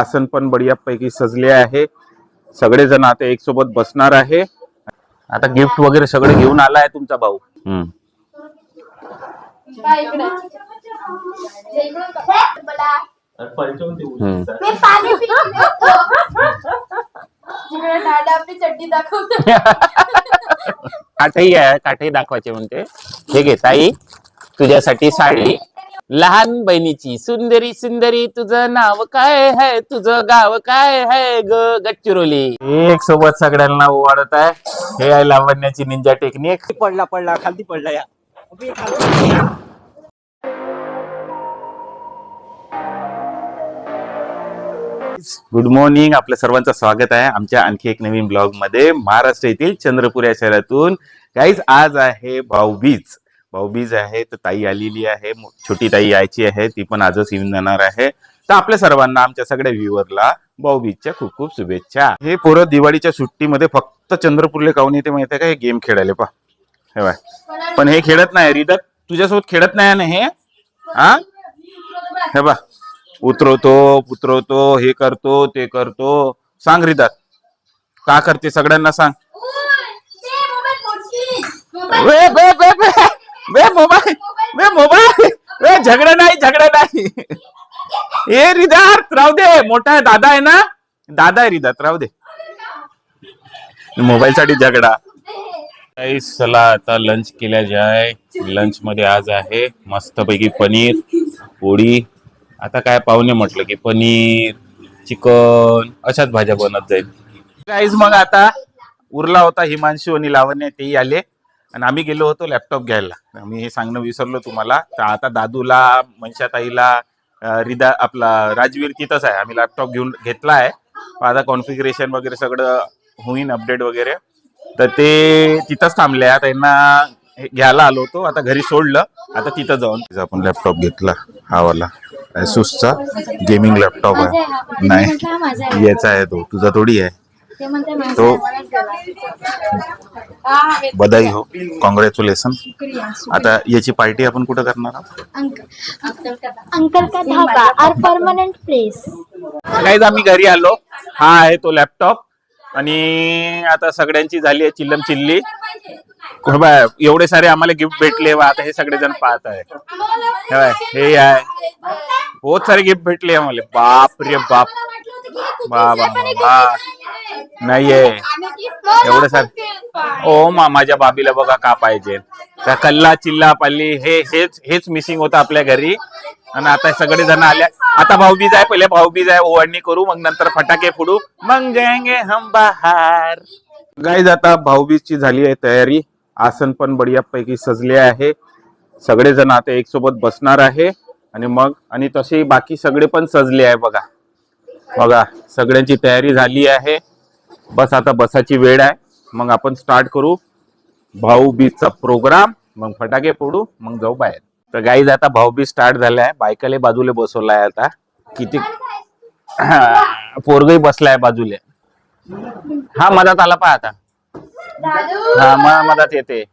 आसन पण बढिया पैकी सजले आहे. सगळेजण आता एक सोबत बसणार आहे. आता गिफ्ट वगैरे सगळे घेऊन आलाय तुमचा भाऊ. हम्म. काय इकडे? इकडून का? मला हम्म. मी पाणी पितो जिकडे दादा आपली चड्डी दाखवतो. काठही आहे काठही दाखवायचे म्हणते. हे घे ताई तुझ्यासाठी साडी. लहान बहिणीची सुंदरी सुंदरी तुझं नाव काय आहे तुझं गाव काय आहे ग? गडचिरोली. एक सोबत सगळ्यांना ओवाळत आहे. हे आहे लावण्याची निंजा टेक्निक पडला पडला खालती पडला या. अबे. गुड मॉर्निंग आपल्या सर्वांचं स्वागत आहे आमच्या आणखी एक नवीन ब्लॉगमध्ये. महाराष्ट्र येथील चंद्रपूर या शहरातून. काहीच आज आहे भाऊबीज. भाऊबीज आहे तर ताई आलेली आहे छोटी ताई यायची आहे ती पण आजच येऊन जाणार आहे. तर आपल्या सर्वांना आमच्या सगळ्या व्ह्युअरला भाऊबीजच्या खूप खूप शुभेच्छा. हे पोरं दिवाळीच्या सुट्टीमध्ये फक्त चंद्रपूरला काऊन येते माहितीये का? हे गेम खेळायला पा हे बाय पण हे खेळत नाही रिदत तुझ्यासोबत खेळत नाही ना हे? हा? हे बा उतरवतो उतरवतो हे करतो ते करतो. सांग रिदात का करते? सगळ्यांना सांग. वे बे बे बे बे मोबाईल बे मोबाईल. बे झगडा नाही झगडा नाही. ए रिदात राहू दे. मोठा आहे, दादा आहे ना? दादा आहे रिदात राहू दे. मोबाईल साठी झगडा. काही चला आता लंच केल्या जाय. लंच मध्ये आज आहे मस्तपैकी पनीर पोळी. आता काय पाहुणे म्हटलं की पनीर चिकन अशाच भाज्या बनत जाईल. काहीच मग आता उरला होता हिमांशू आणि लावण्य तेही आले. आणि आम्ही गेलो होतो लॅपटॉप घ्यायला. आम्ही हे सांगणं विसरलो तुम्हाला. तर आता दादूला मनशाताईला रिदा आपला राजवीर तिथंच आहे. आम्ही लॅपटॉप घेऊन घेतला आहे आता कॉन्फिगरेशन वगैरे सगळं होईन अपडेट वगैरे. तर ते तिथंच थांबले. आता यांना हे घ्यायला आलो होतो. आता घरी सोडलं. आता तिथं जाऊन. आपण लॅपटॉप घेतला हा वाला. चा गेमिंग लॅपटॉप आहे. नाही. याचा आहे तो. तुझा थोडी आहे. ते. हा, हा, हे- बधाई हो. कॉंग्रॅच्युलेशन आता याची पार्टी आपण कुठं करणार आहोत? अंकल अंकल का धाबा और परमानेंट प्लेस काहीच आम्ही घरी आलो. हा आहे तो लॅपटॉप आणि आता सगळ्यांची झाली आहे चिल्लम चिल्ली. हो बा, एवढे सारे आम्हाला गिफ्ट भेटले वा आता हे सगळेजण पाहत आहे हे हे आहे. बहुत सारे गिफ्ट भेटले आम्हाला. बाप रे बाप. बा बा बा नाहीये. एवढे सारे ओ मा माझ्या बाबीला बघा का पाहिजे. त्या कल्ला चिल्ला पाल्ली हे हेच हेच मिसिंग होतं आपल्या घरी. आणि आता सगळे जण आले आता भाऊबीज आहे पहिले भाऊबीज आहे ओवाळणी करू मग नंतर फटाके फोडू. मग जाएंगे हम बाहर. गाईज आता भाऊबीजची झाली आहे तयारी. आसन पण बढिया पैकी सजले आहे. सगळेजण आता एक सोबत बसणार आहे. आणि मग आणि तसे बाकी सगळे पण सजले आहे बघा. बघा सगळ्यांची तयारी झाली आहे. बस आता बसाची वेळ आहे. मग आपण स्टार्ट करू. भाऊबीजचा प्रोग्राम मग फटाके फोडू. मग जाऊ बाहेर. तर गाईज आता भाऊबीज स्टार्ट झालाय बायकाले बाजूला बसवलाय आता. किती पोरगही बसलाय बाजूले. हा मधात आला पहा आता. हा म- मधात येते.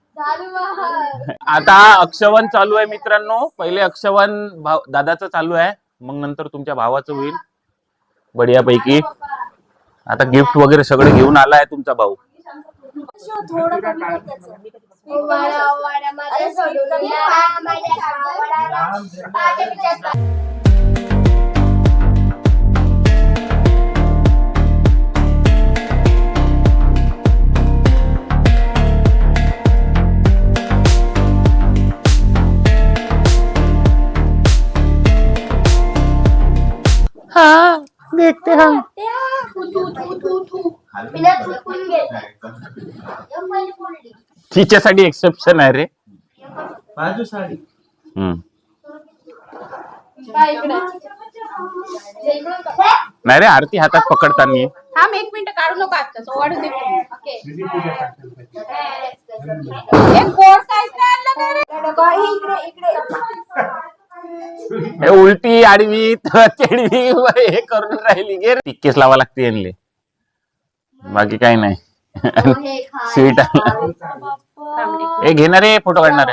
आता अक्षवन चालू आहे मित्रांनो. पहिले अक्षवन भाव दादाचं चालू आहे. मग नंतर तुमच्या भावाचं होईल. बढिया पैकी आता गिफ्ट वगैरे सगळं घेऊन आलाय तुमचा भाऊ. हा. कमी आहे त्याचं. ओवाळा, ओवाळा, माझ्या सोडूला, माझ्या ओवाळाला, माझ्या पिठात देखते हम थू, थू, थू, थू, थू. बिना थुंकून घे. एकदम पहिली फोडली. तिच्यासाठी एक्सेप्शन आहे रे बाजू साडी हम्म. काय इकडे? हे इकडून का? नाही रे आरती हातात पकडताना थांब एक मिनिट काढू नका आत्ताच ओवाळू दे ओके एक बोर्ड काय आणलं काय रे? हे इकडे इकडे हे उलटी आडवी चेडवी हे करून राहिली. गे टिक्केच लावा लागते यांले. बाकी काही नाही. हे खा. स्वीट. हे घेणार फोटो काढणार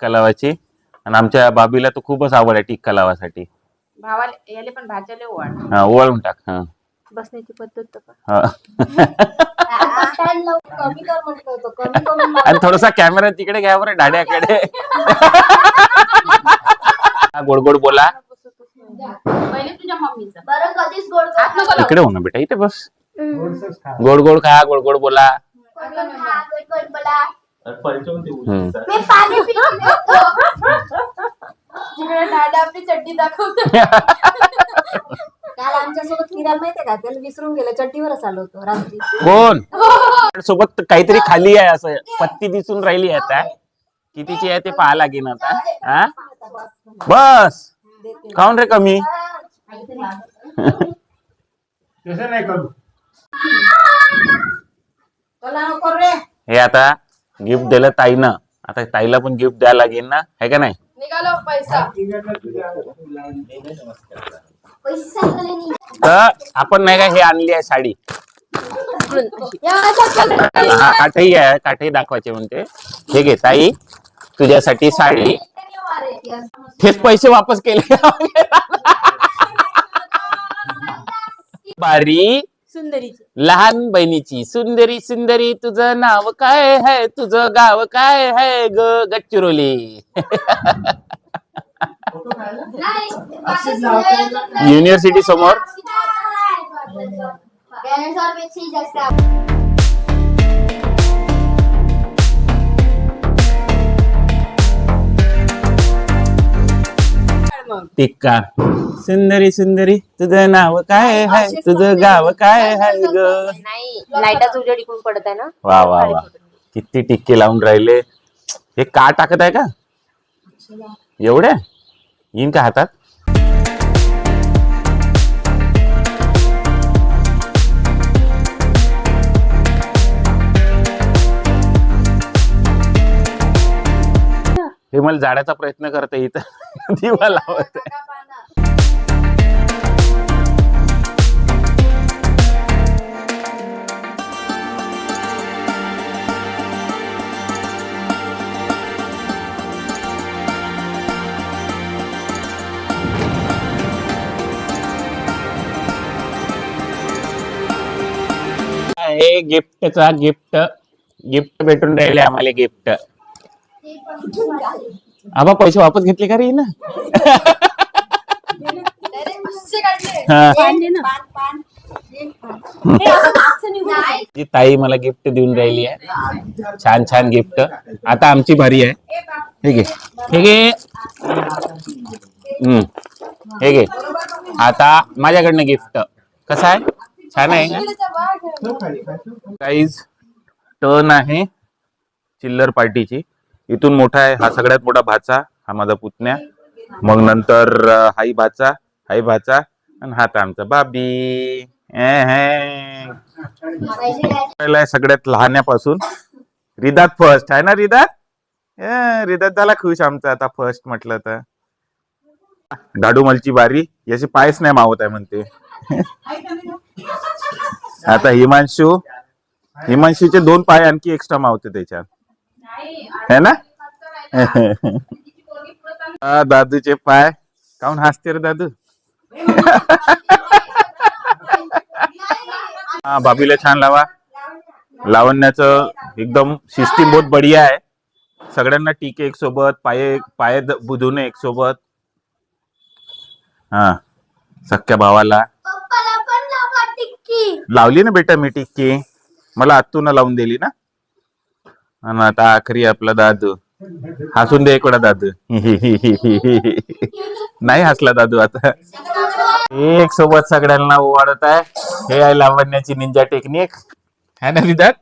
कलावाची. आणि आमच्या बाबीला तर खूपच आवड आहे टिक्का लावासाठी भावाले याले पण भाज्याले ओवाळ. हा ओवाळून टाक हा. बसण्याची पद्धत. हा. आणि थोडासा कॅमेरा तिकडे घ्या बरं डाड्याकडे हा, गोड गोड बोला. पहिले तुझ्या मम्मीचं. बरं कधीच गोड हात नको लावू. इकडे हो ना बेटा इथे बस. गोड गोड खा गोड गोड बोला. मी पाणी पितो दादा आपली चड्डी दाखवतो. काल आमच्यासोबत फिरायला माहितीये का? त्याला विसरून गेलं चड्डीवरच आलो होतो रात्री. कोण? सोबत काहीतरी खाली आहे असं पत्ती दिसून राहिली आहे आता. कितीची आहे ते पाहा लागेल आता. हा? बस. काऊन रे कमी. तसं नाही करू. हे आता गिफ्ट दिलं ताईनं. आता ताईला पण गिफ्ट द्यायला लागेल ना. आहे का नाही? निघालो पैसा. तर आपण नाही का हे आणली आहे साडी. हा काठही आहे काठही दाखवायचे म्हणते. हे घे ताई तुझ्यासाठी साडी. हेच पैसे वापस केले. बारी सुंदरीची लहान बहिणीची. सुंदरी सुंदरी तुझं नाव काय है तुझं गाव काय है ग? गच्चिरोली युनिव्हर्सिटी समोर. टिक्का सुंदरी सुंदरी तुझं नाव काय है तुझं गाव काय है ग? उजेड इकडून पडत आहे ना? वा वा वा. किती टिक्के लावून राहिले. हे का टाकत आहे का? एवढे येईन का हातात हे मला जाण्याचा प्रयत्न करते इथं दिवा लावत आहे. आहे गिफ्टचा गिफ्ट गिफ्ट भेटून राहिले आम्हाला गिफ्ट आबा पैसे वापस घेतले का रे ना जी ताई मला गिफ्ट देऊन राहिली आहे. छान छान गिफ्ट आता आमची भारी आहे. ठीक आहे हे आहे हम्म. ठीक आहे आता माझ्याकडनं गिफ्ट कसं आहे? छान आहे का? काहीच टर्न आहे चिल्लर पार्टीची. इथून मोठा आहे हा सगळ्यात मोठा भाचा हा माझा पुतण्या. मग नंतर हाई भाचा हाई भाचा आणि हा तर आमचा बाबी. सगळ्यात लहान्यापासून. रिदात फर्स्ट आहे ना रिदात? ए, रिदात झाला खुश आमचा आता फर्स्ट म्हटलं तर. डाडूमलची बारी याची पायच नाही मावत आहे म्हणते. आता हिमांशू हिमांशूचे दोन पाय आणखी एक्स्ट्रा मावते त्याच्यात. है ना? दादूचे पाय. काऊन हसते रे दादू? हा भाभीला छान लावा. लावण्याचं एकदम सिस्टीम बहुत बढिया आहे. सगळ्यांना टीके एक सोबत पाय पाय बुधून एक सोबत. हा सख्या भावाला पप्पाला पण लावा टिक्की लावली ना बेटा मी टिक्की. मला आत्तून लावून दिली ना. आणि आता आखरी आपला दादू. हसून दे एक वेळा दादू. नाही हसला दादू आता. एक सोबत सगळ्यांना ओवाळत आहे. हे आहे लावण्याची निंजा टेक्निक है ना विधात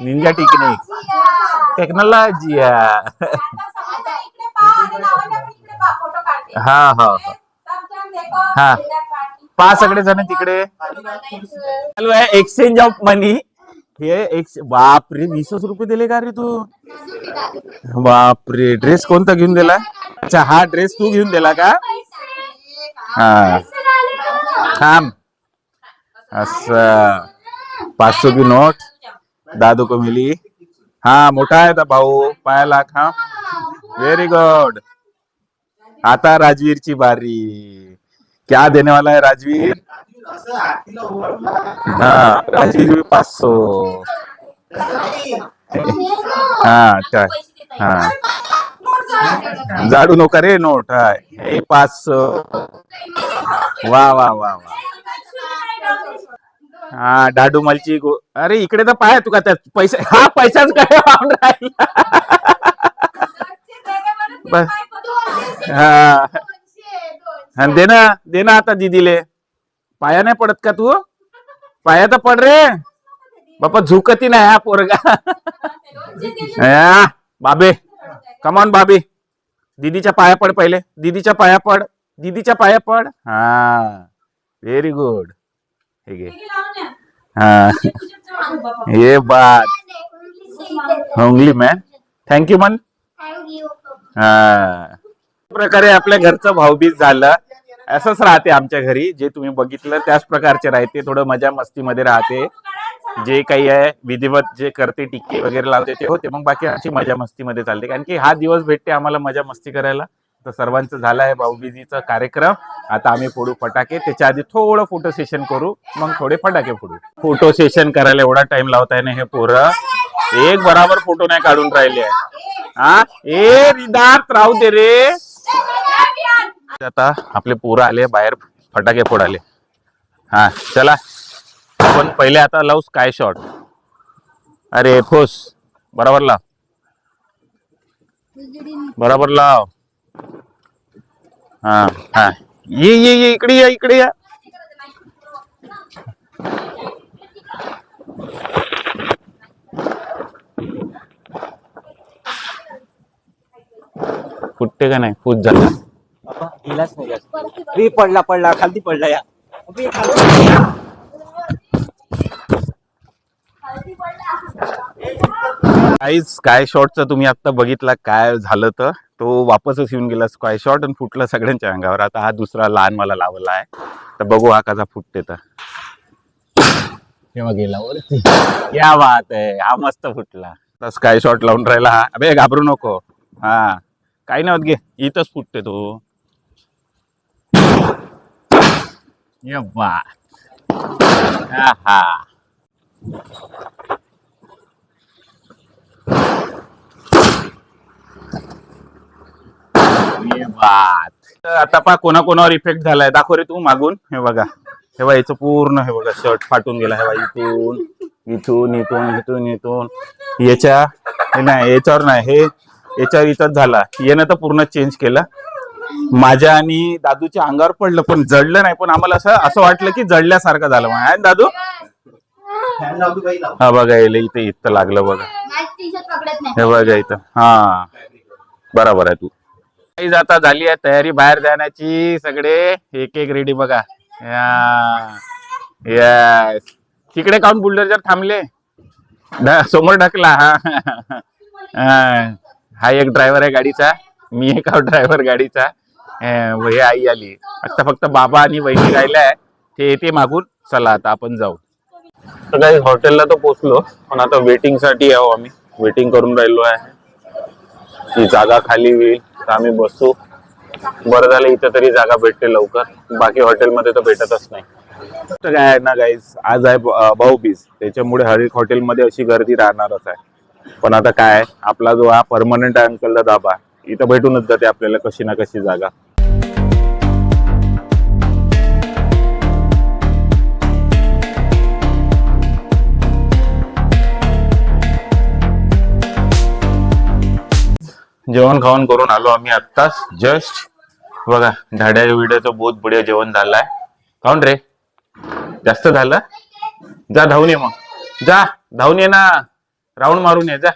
निंजा टेक्निक टेक्नॉलॉजी हा हा हा. हा. पा सगळे जण तिकडे. चालू आहे एक्सचेंज ऑफ मनी हे एक्स बापरे वीसच रुपये दिले का रे तू? बापरे ड्रेस कोणता घेऊन दिला? अच्छा हा ड्रेस तू घेऊन दिला का? हा. थांब. असं. पाचशे की नोट. दादू को मिली हा मोठा आहे ता भाऊ. पायाला हा व्हेरी गुड आता राजवीरची बारी. क्या देने वाला है राजवीर? हाँ राजवीर पाच सौ। हाँ काय हाँ। झाडू नका रे नोट हा। हे पाच सौ। वा वा वा वा हा डाडू मलची गो अरे इकडे तर पाय तुका त्यात? पैसे हा पैसाच काय वाहून राहिला? बस. हा। हा, दे ना दे ना आता दीदीले. पाया नाही पडत का तू? पाया तर पड रे. बापा झुकती नाही हा पोरगा. हा, बाबे. कमॉन बाबे. दीदीच्या पाया पड पहिले. दीदीच्या पाया पड. दीदीच्या पाया पड. हा व्हेरी गुड हे घे. हा. ये बात. होंगली मॅन थँक्यू मन हा. प्रकारे आपल्या घरचं भाऊबीज झालं. असंच राहते आमच्या घरी. जे तुम्ही बघितलं त्याच प्रकारचे राहते. थोडं मजा मस्तीमध्ये राहते. जे काही आहे विधिवत जे करते टिक्के वगैरे लावते ते होते. मग बाकी अशी मजा मस्तीमध्ये चालते. कारण की हा दिवस भेटते आम्हाला मजा मस्ती करायला. तर सर्वांचं झालं आहे भाऊबीजीचा कार्यक्रम. आता आम्ही फोडू फटाके. त्याच्या आधी थोडं फोटो सेशन करू. मग थोडे फटाके फोडू. फोटो सेशन करायला एवढा टाइम लावताय ना हे पोरं एक बराबर फोटो नाही काढून राहिले. आहे हा? ए रिदार्थ राहू दे रे. आता आपले पोरं आले बाहेर फटाके फोडाले हा चला. पण पहिले आता लावू स्काय शॉट अरे फोस बरोबर लाव. बरोबर लाव. हा हा. ये ये ये इकडे या इकडे या. फुटते का नाही? फूट झाला गेलाच नाही जास्त. पडला पडला खालती पडला या. अबे, खालती पडला. काहीच स्काय शॉटचं तुम्ही आता बघितला काय झालं तर? तो वापसच येऊन गेला स्काय शॉट आणि फुटला सगळ्यांच्या अंगावर. आता हा दुसरा लहान मला लावला आहे तर बघू हा कसा फुटते तर. तेव्हा गेला वरती. या बात आहे हा मस्त फुटला. स्काय शॉट लावून राहिला हा. अबे घाबरू नको. हा. काही नाही होत घे इथंच फुटते तो. Eba. बात हा बात तर आता पहा कोणा कोणावर इफेक्ट झालाय. दाखव रे तू मागून. हे बघा. हे बघा याचं पूर्ण हे बघा शर्ट फाटून गेला. हे बघा इथून इथून इथून इथून इथून. याच्या हे नाही याच्यावर नाही. हे याच्यावर इथंच झाला. यानं तर पूर्ण चेंज केला. माझ्या आणि दादूच्या अंगावर पडलं पण जडलं नाही. पण आम्हाला असं असं वाटलं की जडल्यासारखं झालं म्हणून. दादू? हा बघा येईल इथं इथं लागलं बघा. हे बघा इथं. हा. बरोबर आहे तू. काही आता झाली आहे तयारी. बाहेर जाण्याची सगळे एक एक रेडी बघा. या. तिकडे काऊन बुलडोजर थांबले? समोर ढकला हा. हा. हा एक ड्रायव्हर आहे गाडीचा. मी एक ड्रायव्हर गाडीचा. हे आई आली. आता फक्त बाबा आणि वहिनी राहिल्या ते येते मागून. चला आता आपण जाऊ. तर काही हॉटेलला तर पोचलो. पण आता वेटिंगसाठी आहो आम्ही. वेटिंग करून राहिलो आहे. ही जागा खाली होईल. तर आम्ही बसू. बरं झालं इथं तरी जागा भेटते लवकर. बाकी हॉटेलमध्ये तर भेटतच नाही. तर काय आहे ना गाईज आज आहे भाऊबीज. त्याच्यामुळे हर एक हॉटेलमध्ये अशी गर्दी राहणारच आहे. पण आता काय आहे, आपला जो हा परमनंट अंकलचा दाबा इथं भेटूनच जाते आपल्याला कशी ना कशी जागा. जेवण खावण करून आलो आम्ही आत्ताच जस्ट बघा ढाड्या विड्याचं बहुत बुड्या जेवण झालंय. काऊन रे? जास्त झालं? जा धावून ये मग. जा धावून ये ना. राऊंड मारून ये जा.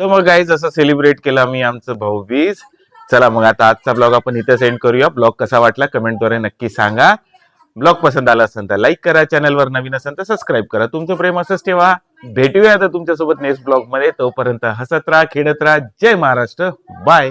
तर मग गाईज असं सेलिब्रेट केलं आम्ही आमचं भाऊबीज चला मग आता आजचा ब्लॉग आपण इथे सेंड करूया. ब्लॉग कसा वाटला कमेंटद्वारे नक्की सांगा. ब्लॉग पसंत आला असेल तर लाईक करा चॅनलवर नवीन असेल तर सबस्क्राईब करा. तुमचं प्रेम असंच ठेवा. भेटूया आता तुमच्यासोबत नेक्स्ट ब्लॉगमध्ये. तोपर्यंत हसत राहा खेळत राहा. जय महाराष्ट्र. बाय